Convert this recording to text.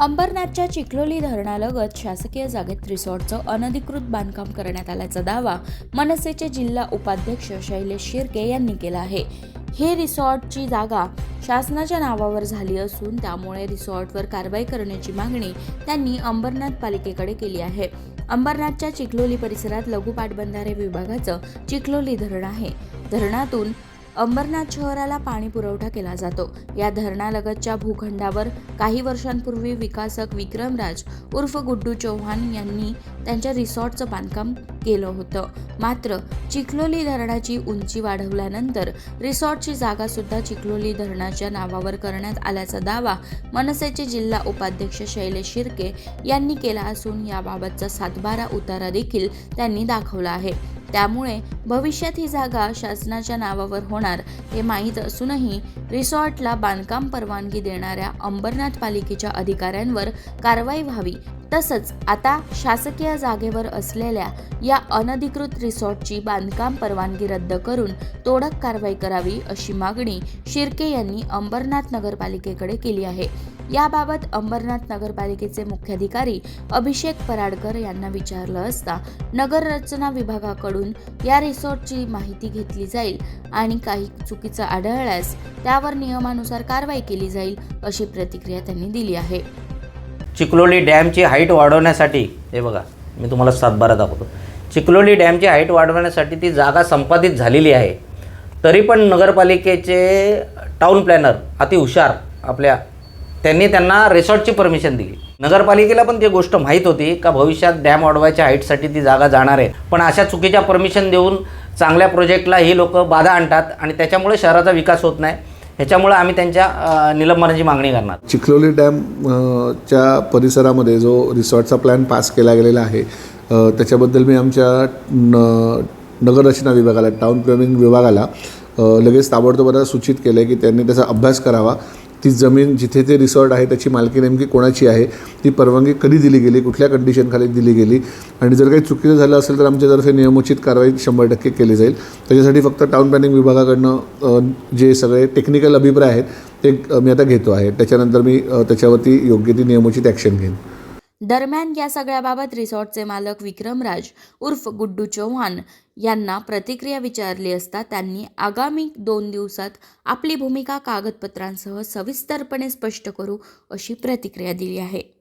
अंबरनाथच्या चिखलोली धरणालगत शासकीय जागेत रिसॉर्टचं अनधिकृत बांधकाम करण्यात आल्याचा दावा मनसेचे जिल्हा उपाध्यक्ष शैलेश शिर्के यांनी केला आहे. हे रिसॉर्टची जागा शासनाच्या नावावर झाली असून त्यामुळे रिसॉर्टवर कारवाई करण्याची मागणी त्यांनी अंबरनाथ पालिकेकडे केली आहे. अंबरनाथच्या चिखलोली परिसरात लघु पाटबंधारे विभागाचं चिखलोली धरण आहे. धरणातून अंबरनाथ शहराला पाणी पुरवठा केला जातो. या धरणालगतच्या भूखंडावर काही वर्षांपूर्वी विकासक विक्रमराज उर्फ गुड्डू चौहान यांनी त्यांच्या रिसॉर्टचं बांधकाम केलं होतं. मात्र चिखलोली धरणाची उंची वाढवल्यानंतर रिसॉर्टची जागा सुद्धा चिखलोली धरणाच्या नावावर करण्यात आल्याचा दावा मनसेचे जिल्हा उपाध्यक्ष शैलेश शिर्के यांनी केला असून याबाबतचा सातबारा उतारा देखील त्यांनी दाखवला आहे. त्यामुळे भविष्यात ही जागा शासनाच्या नावावर होणार हे माहीत असूनही रिसॉर्टला बांधकाम परवानगी देणाऱ्या अंबरनाथ पालिकेच्या अधिकाऱ्यांवर कारवाई व्हावी. तसंच आता शासकीय जागेवर असलेल्या या अनधिकृत रिसॉर्टची बांधकाम परवानगी रद्द करून तोडक कारवाई करावी अशी मागणी शिर्के यांनी अंबरनाथ नगरपालिकेकडे केली आहे. याबाबत अंबरनाथ नगरपालिकेचे मुख्याधिकारी अभिषेक पराडकर यांना विचारलं असता नगररचना विभागाकडून या रिसॉर्टची माहिती घेतली जाईल आणि काही चुकीचं आढळल्यास त्यावर नियमानुसार कारवाई केली जाईल अशी प्रतिक्रिया त्यांनी दिली आहे. चिखलोली डॅमची हाईट वाढवण्यासाठी हे बघा मी तुम्हाला सातबारा दाखवतो. चिखलोली डॅमची हाईट वाढवण्यासाठी ती जागा संपादित झालेली आहे. तरी पण नगरपालिकेचे टाऊन प्लॅनर अति हुशार आपल्या त्यांनी त्यांना रिसॉर्टची परमिशन दिली. नगरपालिकेला पण ती गोष्ट माहीत होती का भविष्यात डॅम वाढवायच्या हाईटसाठी ती जागा जाणार आहे. पण अशा चुकीच्या परमिशन देऊन चांगल्या प्रोजेक्टला ही लोक बाधा आणतात आणि त्याच्यामुळे शहराचा विकास होत नाही. ह्याच्यामुळे आम्ही त्यांच्या निलंबनाची मागणी करणार. चिखलोली डॅम च्या परिसरामध्ये जो रिसॉर्टचा प्लॅन पास केला गेलेला आहे त्याच्याबद्दल मी आमच्या न नगररचना विभागाला टाउन प्लॅनिंग विभागाला लगेच ताबडतोब सूचित केलं आहे की त्यांनी त्याचा अभ्यास करावा. ती जमीन जिथे ते रिसॉर्ट आहे त्याची मालकी नेमकी कोणाची आहे ती परवानगी कधी दिली गेली कुठल्या कंडिशनखाली दिली गेली? आणि जर काही चुकीचं झालं असेल तर आमच्यातर्फे नियमोचित कारवाई शंभर टक्के केली जाईल. त्याच्यासाठी फक्त टाउन प्लॅनिंग विभागाकडनं जे सगळे टेक्निकल अभिप्राय आहेत ते मी आता घेतो आहे. त्याच्यानंतर मी त्याच्यावरती योग्य ती नियमोचित ॲक्शन घेईन. दरम्यान या सगळ्याबाबत रिसॉर्टचे मालक विक्रमराज उर्फ गुड्डू चौहान यांना प्रतिक्रिया विचारली असता त्यांनी आगामी दोन दिवसात आपली भूमिका कागदपत्रांसह सविस्तरपणे स्पष्ट करू अशी प्रतिक्रिया दिली आहे.